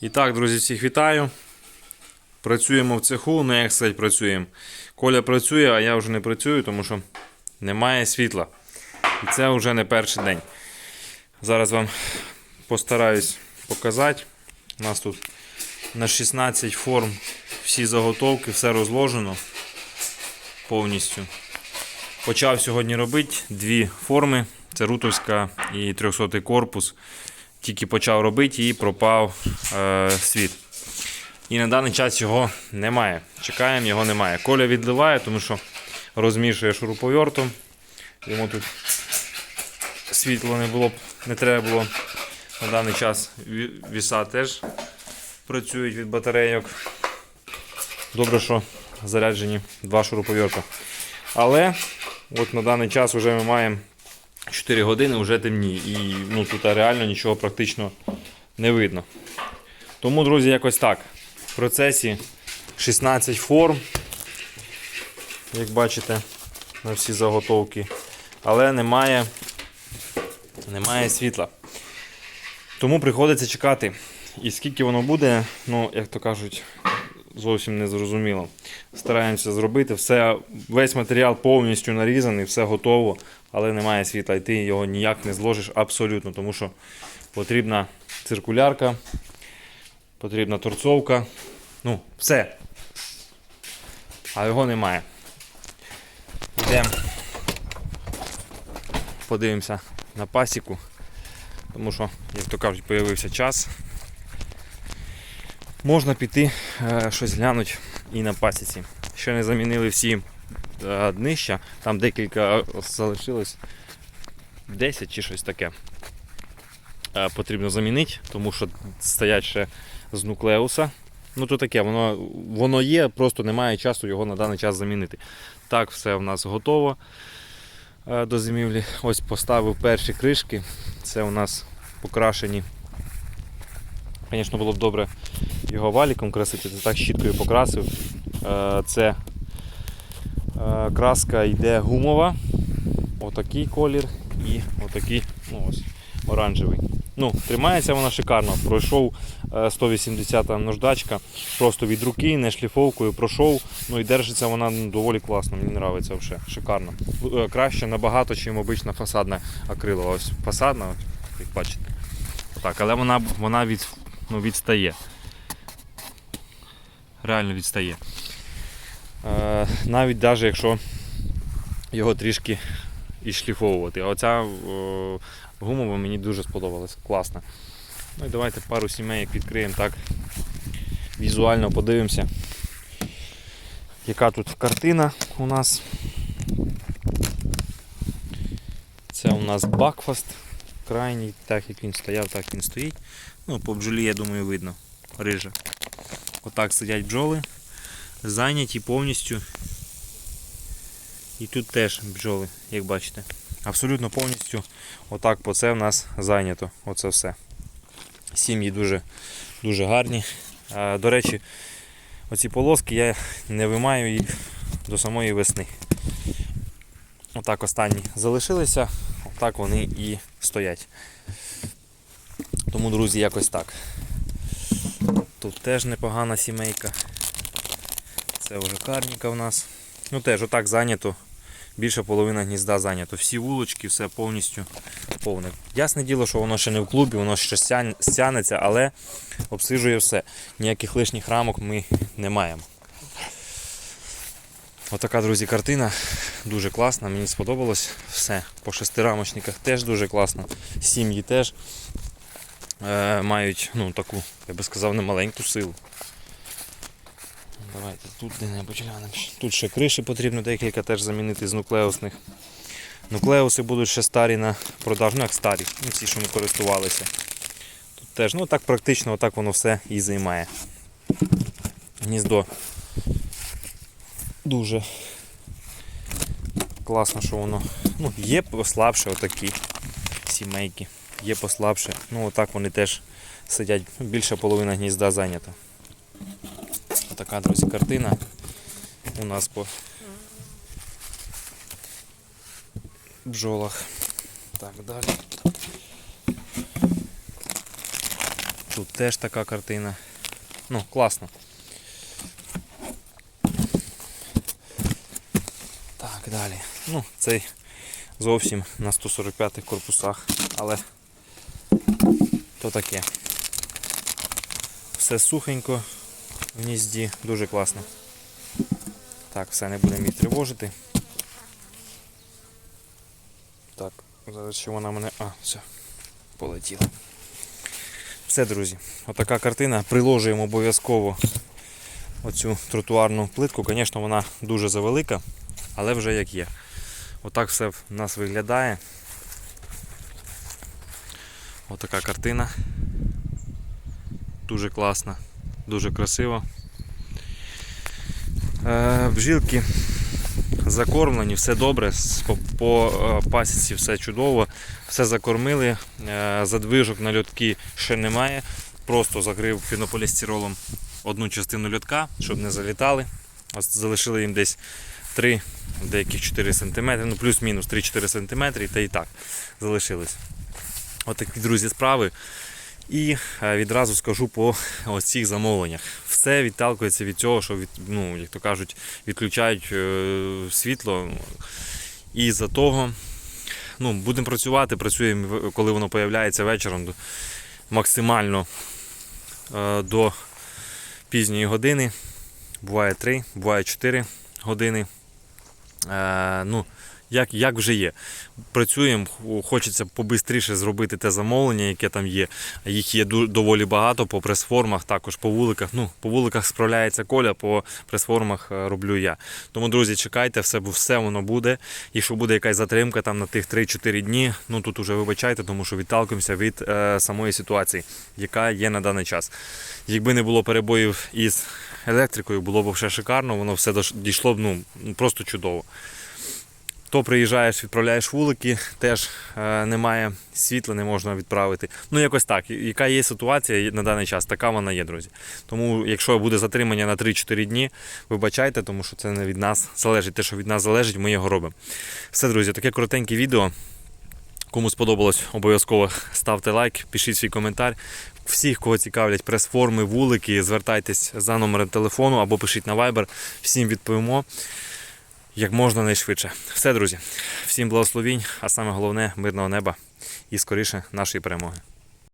І так, друзі, всіх вітаю. Працюємо в цеху, ну як сказати, працюємо. Коля працює, а я вже не працюю, тому що немає світла. І це вже не перший день. Зараз вам постараюсь показати. У нас тут на 16 форм всі заготовки, все розложено повністю. Почав сьогодні робити дві форми. Це рутовська і 300 корпус. Тільки почав робити і пропав е, світ. І на даний час його немає. Чекаємо, його немає. Коля відливає, тому що розмішує шуруповертом. Йому тут світла не було, не треба було. На даний час віса теж працюють від батарейок. Добре, що заряджені два шуруповерта. Але от на даний час вже ми маємо 4 години, вже темні. І ну, тут реально нічого практично не видно. Тому, друзі, якось так. В процесі 16 форм, як бачите, на всі заготовки. Але немає, немає світла. Тому приходиться чекати. І скільки воно буде, ну, як то кажуть, зовсім не зрозуміло. Стараємося зробити все, весь матеріал повністю нарізаний, все готово, але немає світла. І ти його ніяк не зложиш абсолютно, тому що потрібна циркулярка, потрібна торцовка. Ну, все. А його немає. Йдемо. Подивимося на пасіку. Тому що, як то кажуть, з'явився час. Можна піти е, щось глянути і на пасіці. Ще не замінили всі е, днища, там декілька залишилось 10 чи щось таке. Е, потрібно замінити, тому що стоять ще з нуклеуса. Ну то таке, воно, воно є, просто немає часу його на даний час замінити. Так, все в нас готово до зимівлі. Ось поставив перші кришки. Це у нас покрашені. Звісно, було б добре його валіком красити, це так щіткою покрасив. Е, Це е, краска йде гумова, отакий колір і отакий ну, ось, оранжевий. Ну, Тримається вона шикарно. Пройшов е, 180 наждачка, просто від руки, не шліфовкою пройшов. Ну і держиться вона ну, доволі класно, мені подобається взагалі. Шикарно. Е, Краще набагато, ніж обична фасадна акрилова. Ось фасадна, як бачите. Так, але вона, вона від, ну, відстає. Реально відстає. Е, навіть навіть якщо його трішки і шліфовувати. А оця е, гумова мені дуже сподобалась. Класна. Ну і давайте пару сімей відкриємо так. Візуально подивимося, яка тут картина у нас. Це у нас Бакфаст. Крайній, так як він стояв, так він стоїть. Ну, по бджолі, я думаю, видно. Рижа. Отак сидять бджоли. Зайняті повністю. І тут теж бджоли, як бачите. Абсолютно повністю отак по це в нас зайнято. Оце все. Сім'ї дуже, дуже гарні. А, До речі, оці полоски я не вимаю їх до самої весни. Отак останні залишилися, отак вони і стоять. Тому, друзі, якось так. Тут теж непогана сімейка. Це вже карніка в нас. Ну теж отак зайнято. Більше половина гнізда зайнято. Всі вулочки, все повністю повне. Ясне діло, що воно ще не в клубі, воно ще стян- стянеться, але обсижує все. Ніяких лишніх рамок ми не маємо. Отака, друзі, картина. Дуже класна, мені сподобалось все. По шестирамочниках теж дуже класно. Сім'ї теж е, мають ну, таку, я би сказав, немаленьку силу. Давайте тут де-небудь глянемо. Тут ще криші потрібно декілька теж замінити з нуклеусних. Нуклеуси будуть ще старі на продаж, ну як старі, ну, ці, що ми користувалися. Тут теж, ну так практично отак воно все і займає. Гніздо дуже класно, що воно. Ну, є послабше отакі сімейки, є послабше. Ну отак вони теж сидять. Більша половина гнізда зайнята. Отака, друзі, картина у нас по бджолах. Так, далі. Тут теж така картина. Ну, класно. Так, далі. Ну, цей зовсім на 145 корпусах, але то таке. Все сухенько в гнізді, дуже класно. Так, все не будемо їх тривожити. Так, зараз ще вона мене. А, все, полетіла. Все, друзі, отака картина. Приложуємо обов'язково оцю тротуарну плитку. Звісно, вона дуже завелика, але вже як є. Отак все в нас виглядає. Отака картина. Дуже класна, дуже красиво. Е, бжілки закормлені, все добре, по, е, пасіці все чудово, все закормили, е, задвижок на льотки ще немає. Просто закрив пінополістиролом одну частину льотка, щоб не залітали. Ось Залишили їм десь 3, деяких 4 см, ну плюс-мінус 3-4 см, та і так залишились. Отакі, друзі, справи. І е, відразу скажу по ось цих замовленнях. Все відталкується від цього, що від, ну, як то кажуть, відключають е, світло. І за того ну, будемо працювати, працюємо, коли воно появляється вечором максимально е, до пізньої години. Буває 3, буває 4 години. Ну, як, як вже є. Працюємо, хочеться побистріше зробити те замовлення, яке там є. Їх є доволі багато по прес-формах, також по вуликах. Ну, по вуликах справляється Коля, по прес-формах е, роблю я. Тому, друзі, чекайте, все, все воно буде. Якщо буде якась затримка там на тих 3-4 дні, ну тут уже вибачайте, тому що відталкуємося від е, самої ситуації, яка є на даний час. Якби не було перебоїв із електрикою, було б ще шикарно, воно все дійшло б ну, просто чудово. То приїжджаєш, відправляєш вулики, теж е, немає світла, не можна відправити. Ну, якось так. Яка є ситуація на даний час, така вона є, друзі. Тому, якщо буде затримання на 3-4 дні, вибачайте, тому що це не від нас залежить. Те, що від нас залежить, ми його робимо. Все, друзі, таке коротеньке відео. Кому сподобалось, обов'язково ставте лайк, пишіть свій коментар. Всіх, кого цікавлять прес-форми, вулики, звертайтесь за номером телефону або пишіть на Viber. Всім відповімо як можна найшвидше. Все, друзі, всім благословінь, а саме головне мирного неба і скоріше нашої перемоги.